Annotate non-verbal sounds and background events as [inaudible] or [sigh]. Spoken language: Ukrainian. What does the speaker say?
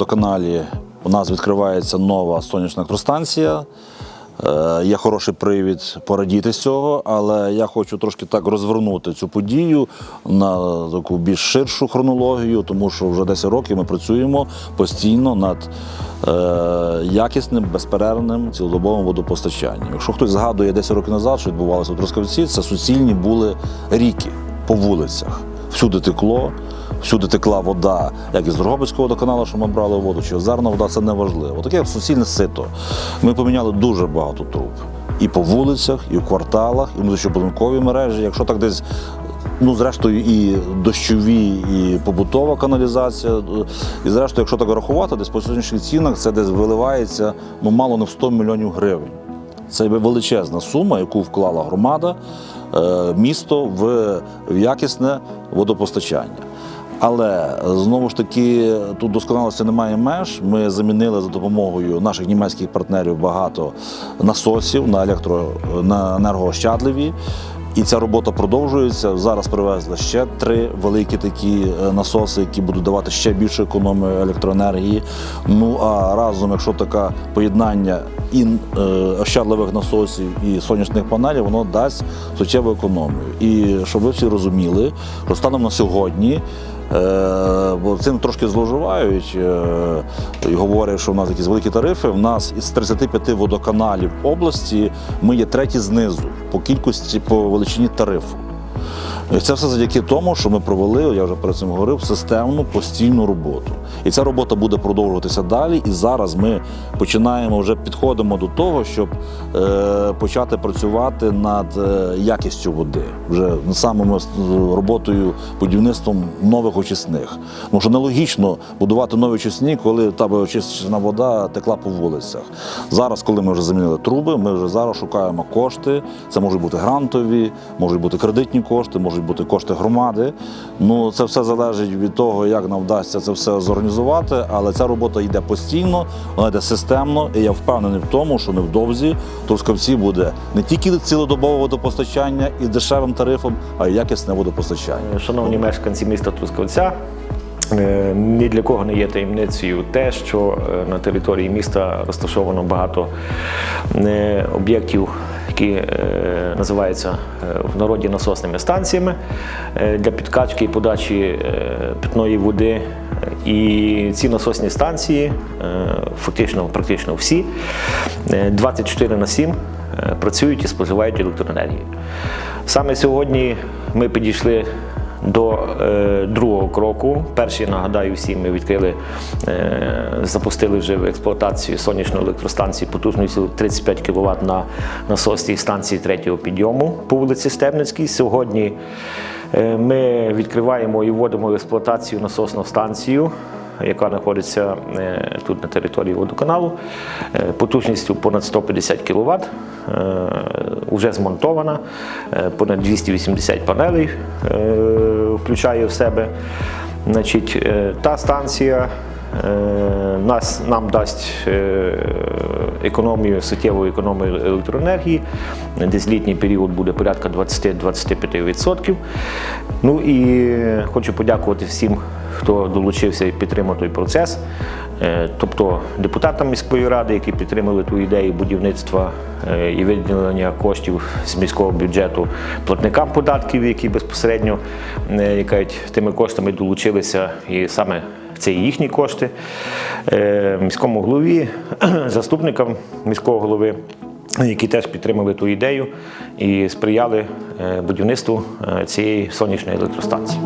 водоканалі у нас відкривається нова сонячна електростанція. Е, Є хороший привід порадіти з цього, але я хочу трошки так розвернути цю подію на таку більш ширшу хронологію, тому що вже 10 років ми працюємо постійно над е, якісним, безперервним цілодобовим водопостачанням. Якщо хтось згадує 10 років назад, що відбувалося в Трускавці, це суцільні були ріки по вулицях. Всюди текло, всюди текла вода, як із Дрогобицького водоканалу, що ми брали воду, чи озерна вода, це не важливо. Таке суцільне сито. Ми поміняли дуже багато труб. І по вулицях, і в кварталах, і в внутрішньобудинковій мережі. Якщо так десь, ну зрештою, і дощові, і побутова каналізація. І зрештою, якщо так рахувати, десь по сьогоднішніх цінах це десь виливається ну мало не в 100 мільйонів гривень. Це величезна сума, яку вклала громада, е, місто в якісне водопостачання. Але знову ж таки тут досконалості немає меж. Ми замінили за допомогою наших німецьких партнерів багато насосів на електро на енергоощадливі. І ця робота продовжується. Зараз привезли ще три великі такі е, насоси, які будуть давати ще більше економії електроенергії. Ну а разом, якщо таке поєднання і е, ощадливих насосів і сонячних панелей, воно дасть суттєву економію. І щоб ви всі розуміли, що станом на сьогодні. Е, бо цим трошки зловживають е, і говорять, що в нас якісь великі тарифи. В нас із 35 водоканалів області ми є треті знизу по кількості по величині тарифу. Це все завдяки тому, що ми провели, я вже перед цим говорив, системну постійну роботу. І ця робота буде продовжуватися далі. І зараз ми починаємо вже підходимо до того, щоб е, почати працювати над е, якістю води, вже самими роботою будівництвом нових очисних. Тому що нелогічно будувати нові очисні, коли та би очищена вода текла по вулицях. Зараз, коли ми вже замінили труби, ми вже зараз шукаємо кошти. Це можуть бути грантові, можуть бути кредитні кошти, можуть бути кошти громади. Ну це все залежить від того, як нам вдасться це все зорганізувати. Але ця робота йде постійно, вона йде системно, і я впевнений в тому, що невдовзі Трускавці буде не тільки цілодобове водопостачання із дешевим тарифом, а й якісне водопостачання. Шановні мешканці міста Трускавця, е, ні для кого не є таємницею те, що е, на території міста розташовано багато е, об'єктів, які е, називаються е, в народі насосними станціями е, для підкачки і подачі питної води. І ці насосні станції, фактично, практично всі, е, 24 на 7 е, працюють і споживають електроенергію. Саме сьогодні ми підійшли до е, другого кроку. Перший, нагадаю, всім ми відкрили, е, запустили вже в експлуатацію сонячну електростанцію потужністю 35 кВт на насосній станції третього підйому по вулиці Стебницькій. Сьогодні е, ми відкриваємо і вводимо в експлуатацію насосну станцію яка знаходиться е, тут на території водоканалу, е, потужністю понад 150 кВт, вже змонтована, е, понад 280 панелей включає в себе. Значить, е, та станція е, нас, нам дасть е, економію, суттєву економію електроенергії. Десь літній період буде порядка 20-25%. Ну і хочу подякувати всім, хто долучився і підтримав той процес. Е, Тобто депутатам міської ради, які підтримали ту ідею будівництва е, і виділення коштів з міського бюджету платникам податків, які безпосередньо е, тими коштами долучилися, і саме це їхні кошти. Міському голові, [clears throat] заступникам міського голови, які теж підтримали ту ідею і сприяли будівництву цієї сонячної електростанції.